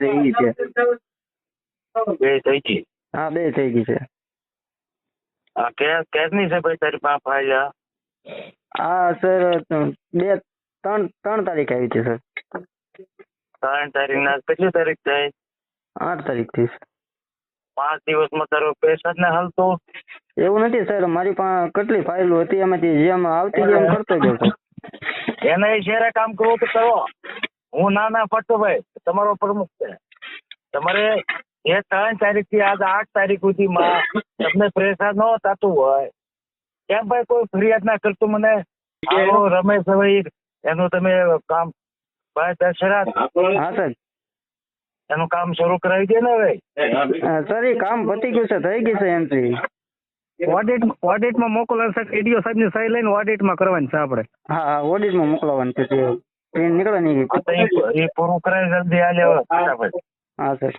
છે છે. બે થઈ ગઈ. હા બે થઈ ગઈ છે. આ કે કેરની છે ભાઈ તારી પાસે ફાઇલ આ? સર બે ત્રણ ત્રણ તારીખ આવી છે સર. ત્રણ તારીખ ના કેટલી તારીખ થાય આઠ તારીખથી પાંચ દિવસમાં તારો પૈસા ને ને હાલતો? એવું નથી સર. મારી પાસે કેટલી ફાઇલો હતી એમાંથી જેમ આવતી એમ કરતો ગયો સર એના ઇશારે કામ કરવું તો કરો હું ના ના ભાઈ. તમારો પ્રમુખ છે. તમારે એ ત્રણ તારીખથી આજ આઠ તારીખ સુધીમાં તમને પ્રેશર ન થતું હોય કેમ ભાઈ કોઈ ફરિયાદ ના કરતું મને. રમેશ ભાઈ એનું તમે કામ ભાઈ દશરથ હા સર. એનું કામ શરૂ કરાવી દે ને હવે. સર એ કામ પતી ગયું છે થઈ ગયું છે એન્ટ્રી ઓડિટ ઓડિટમાં મોકલવાનું એડીઓ સાહેબની સહી લઈને ઓડિટમાં કરવાની છે આપણે. હા હા ઓડિટમાં મોકલવાનું છે ટ્રેન નીકળે નહીં એ- પૂરું કરાવી જલ્દી હવે ફટાફટ હા સર